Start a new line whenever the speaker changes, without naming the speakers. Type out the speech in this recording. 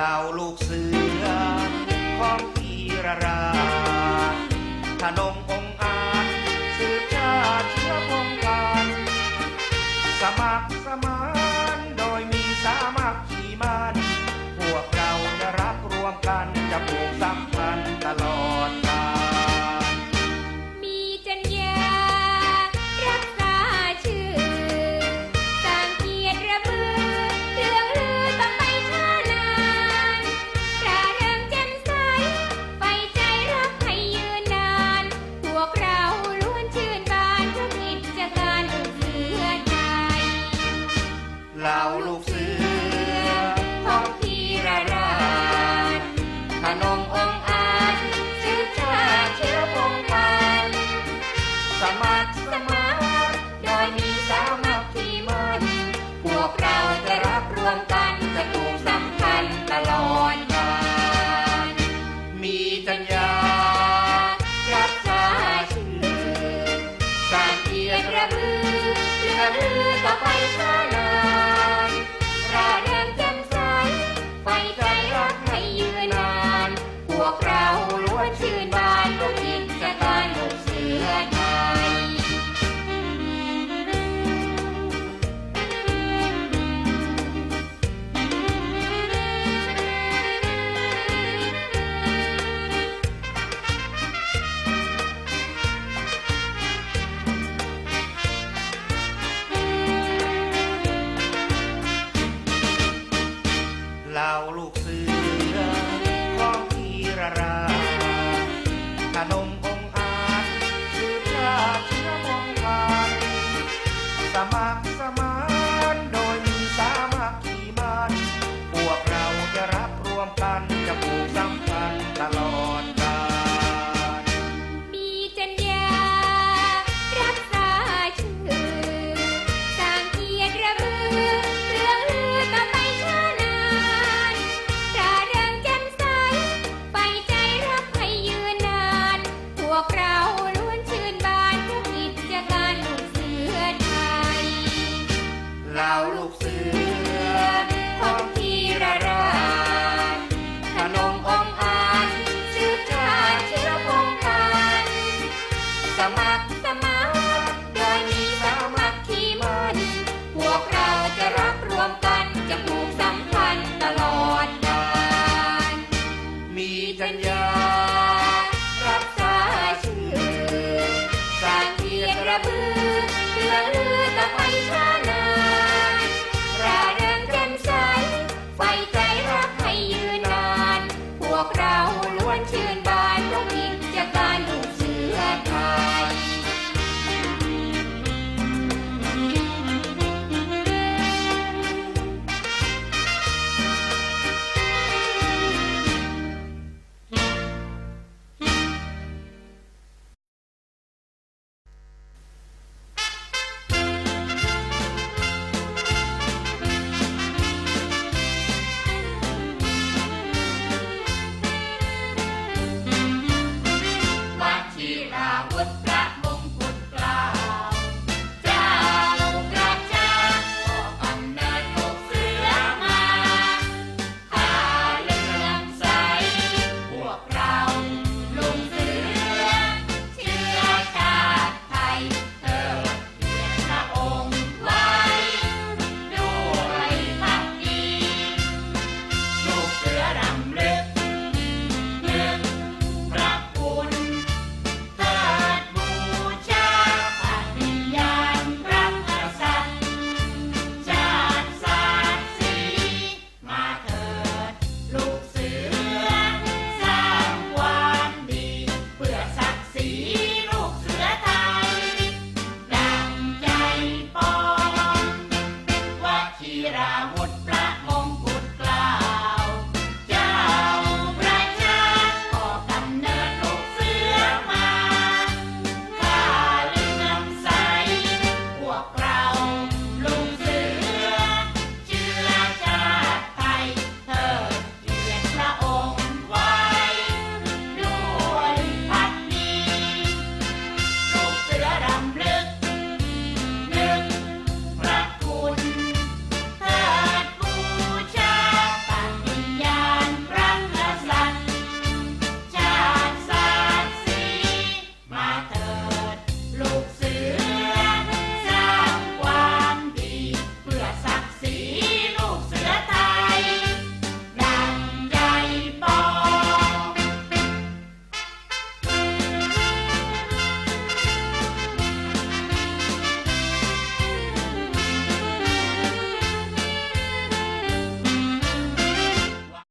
ล่าลูกเสือ ของพีรราทนงองอาจสืบชาเชื้อพงกันสมัครสมานโดยมีสามัคคีมันพวกเราจะรักรวมกันจะ
ปลูก
out of sin.